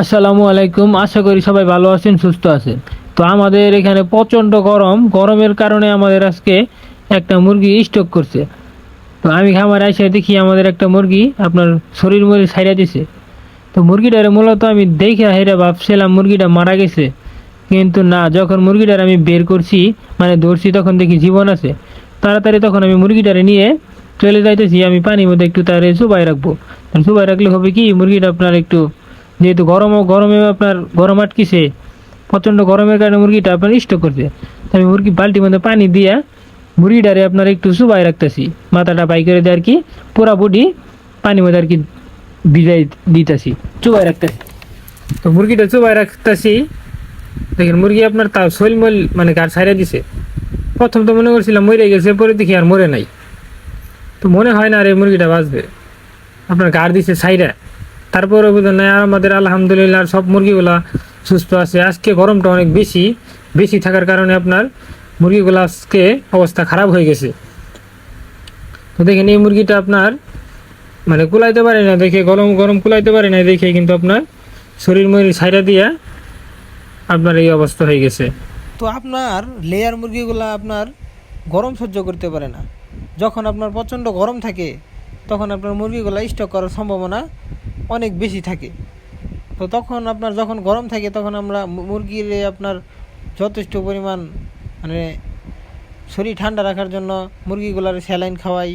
আসসালামু আলাইকুম। আশা করি সবাই ভালো আছেন, সুস্থ আছেন। তো আমাদের এখানে প্রচণ্ড গরম। গরমের কারণে আমাদের আজকে একটা মুরগি স্টক করছে। তো আমি খামারে এসে দেখি আমাদের একটা মুরগি আপনার শরীর মরি ছাইড়া দিছে। তো মুরগিটারে মূলত আমি দেখে হেরে ভাবছিলাম মুরগিটা মারা গেছে। কিন্তু না, যখন মুরগিটার আমি বের করছি মানে ধরছি, তখন দেখি জীবন আছে। তাড়াতাড়ি তখন আমি মুরগিটারে নিয়ে চলে যাইতেছি। আমি পানির মধ্যে একটু তারে চুবাই রাখব। চুবাই রাখলে হবে কি? মুরগিটা আপনার একটু যেহেতু গরমও গরমে আপনার গরম আটকিছে, প্রচণ্ড গরমের কারণে মুরগিটা আপনার স্টক করছে। আমি মুরগি বালতির মধ্যে পানি দিয়া মুরগিটারে আপনার একটু চুবাই রাখতেছি। মাথাটা বাই করে দিয়ে আর কি পুরা বডি পানির মধ্যে আর কি ভিজাই দিতেছি, চুবাই রাখতেছি। তো মুরগিটা চুবাই রাখতেছি। দেখেন মুরগি আপনার তাও শৈলমল মানে গার ছাইড়া দিছে। প্রথম তো মনে করছিলাম মরে গেছে পরে দেখি আর মরে নাই। তো মনে হয় না আর এই মুরগিটা বাঁচবে। আপনার গার দিছে ছাইড়া তারপরে বোঝেন না আমাদের আলহামদুলিল্লাহ সব মুরগিগুলা সুস্থ আছে। আজকে গরমটা অনেক বেশি বেশি থাকার কারণে আপনার মুরগিগুলো আজকে অবস্থা খারাপ হয়ে গেছে। তো দেখেন, এই মুরগিটা আপনার মানে কুলাইতে পারে না দেখে, গরম গরম কুলাইতে পারে না দেখে কিন্তু আপনার শরীর মরির ছাইড়া দিয়া আপনার এই অবস্থা হয়ে গেছে। তো আপনার লেয়ার মুরগিগুলো আপনার গরম সহ্য করতে পারে না। যখন আপনার প্রচণ্ড গরম থাকে, তখন আপনার মুরগিগুলো স্টক করার সম্ভাবনা অনেক বেশি থাকে। তো তখন আপনার যখন গরম থাকে, তখন আমরা মুরগির আপনার যথেষ্ট পরিমাণ মানে শরীর ঠান্ডা রাখার জন্য মুরগিগুলার স্যালাইন খাওয়াই।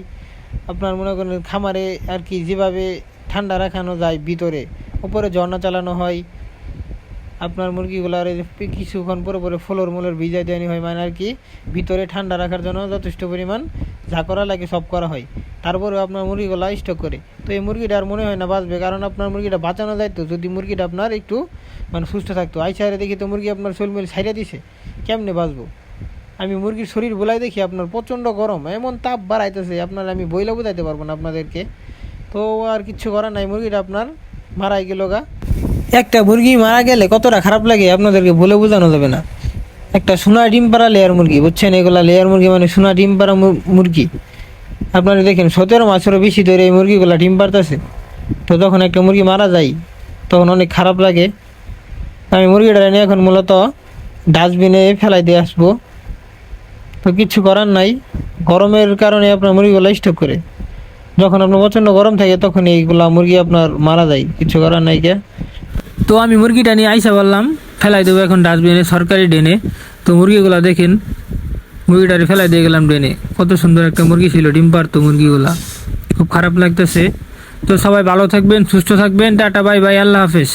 আপনার মনে করেন খামারে আর কি যেভাবে ঠান্ডা রাখানো যায় ভিতরে উপরে ঝর্ণা চালানো হয়। আপনার মুরগিগুলার এই কিছুক্ষণ পরে পরে ফ্লোর মোলের ভিজাই দেওয়ানি হয়। মানে আর কি, ভিতরে ঠান্ডা রাখার জন্য যথেষ্ট পরিমাণ যা করা লাগে সব করা হয়। তারপরেও আপনার মুরগিগুলা স্টক করে। তো এই মুরগিটা আর মনে হয় না বাঁচবে, কারণ আপনার মুরগিটা বাঁচানো যায় তো যদি মুরগিটা আপনার একটু মানে সুস্থ থাকতো। আই আইসারে দেখি তো মুরগি আপনার শরীর ছাইড়া দিছে। কেমনে বাঁচবো? আমি মুরগির শরীর বলাই দেখি আপনার প্রচণ্ড গরম। এমন তাপ বাড়াইতেছে, আপনার আমি বইলা বোঝাইতে পারব না আপনাদেরকে। তো আর কিচ্ছু করার নাই, মুরগিটা আপনার মারাই গেল গা। একটা মুরগি মারা গেলে কতটা খারাপ লাগে, আপনাদেরকে বলে বোঝানো যাবে না। একটা সোনা ডিম পাড়া লেয়ার মুরগি, বুঝছেন? এগুলা লেয়ার মুরগি মানে সোনা ডিম পাড়া মুরগি। আপনারা দেখেন, সতেরো মাসেরও বেশি ধরে এই মুরগিগুলা ডিম পারতেছে তো যখন একটা মুরগি মারা যায়, তখন অনেক খারাপ লাগে। আমি মুরগিটা নিয়ে এখন মূলত ডাস্টবিনে ফেলাই দিয়ে আসব। তো কিছু করার নাই। গরমের কারণে আপনার মুরগিগুলো স্টক করে। যখন আপনার প্রচণ্ড গরম থাকে তখন এইগুলা মুরগি আপনার মারা যায়। কিছু করার নাই কে তো আমি মুরগিটা নিয়ে আইসা বললাম, ফেলাই দেবো এখন ডাস্টবিনে, সরকারি ডেনে তো মুরগিগুলা দেখেন, মুরগিটারে ফেলাই দিয়ে গেলাম ডেনে কত সুন্দর একটা মুরগি ছিল, ডিম পারতো মুরগিগুলা। খুব খারাপ লাগতেছে। তো সবাই ভালো থাকবেন, সুস্থ থাকবেন, টাটা, বাই বাই, আল্লাহ হাফেজ।